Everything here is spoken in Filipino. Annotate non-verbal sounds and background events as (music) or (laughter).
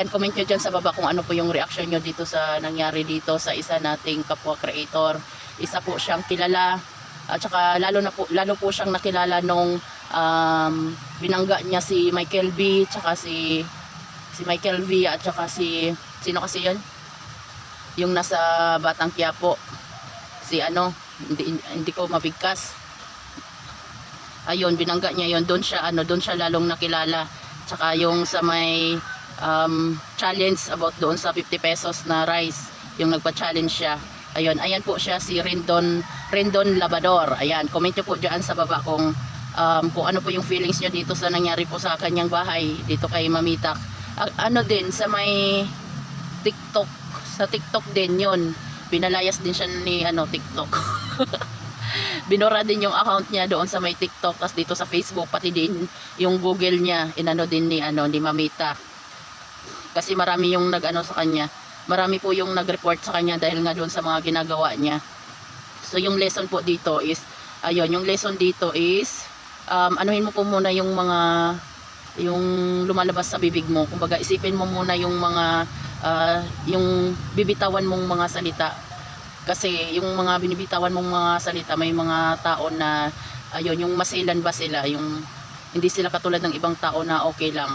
ayan, comment nyo dyan sa baba kung ano po yung reaction nyo dito sa nangyari dito sa isa nating kapwa creator. Isa po siyang kilala at saka lalo na po lalo po siyang nakilala nung um, binangga niya si Michael B tsaka si si Michael V at saka si sino kasi yun? Yung nasa Batang Quiapo. Si ano, hindi, hindi ko mabigkas. Ayun, binangga niya yun. Doon siya, ano, doon siya lalong nakilala. Tsaka yung sa may um, challenge about doon sa 50 pesos na rice. Yung nagpa-challenge siya. Ayun, ayan po siya si Rendon, Rendon Labador. Ayan, comment nyo po dyan sa baba kung um, kung ano po yung feelings nyo dito sa nangyari po sa kanyang bahay dito kay Mamitak. A- ano din, sa may TikTok, sa TikTok din yon Pinalayas din siya ni ano, TikTok. (laughs) Binura din yung account niya doon sa may TikTok tapos dito sa Facebook pati din yung Google niya inano din ni ano ni Mamita. Kasi marami yung nag-ano sa kanya. Marami po yung nag-report sa kanya dahil nga doon sa mga ginagawa niya. So yung lesson po dito is ayun, yung lesson dito is um, anuhin mo po muna yung mga yung lumalabas sa bibig mo. Kumbaga isipin mo muna yung mga ah, yung bibitawan mong mga salita kasi yung mga binibitawan mong mga salita may mga tao na ayun yung masilan ba sila yung hindi sila katulad ng ibang tao na okay lang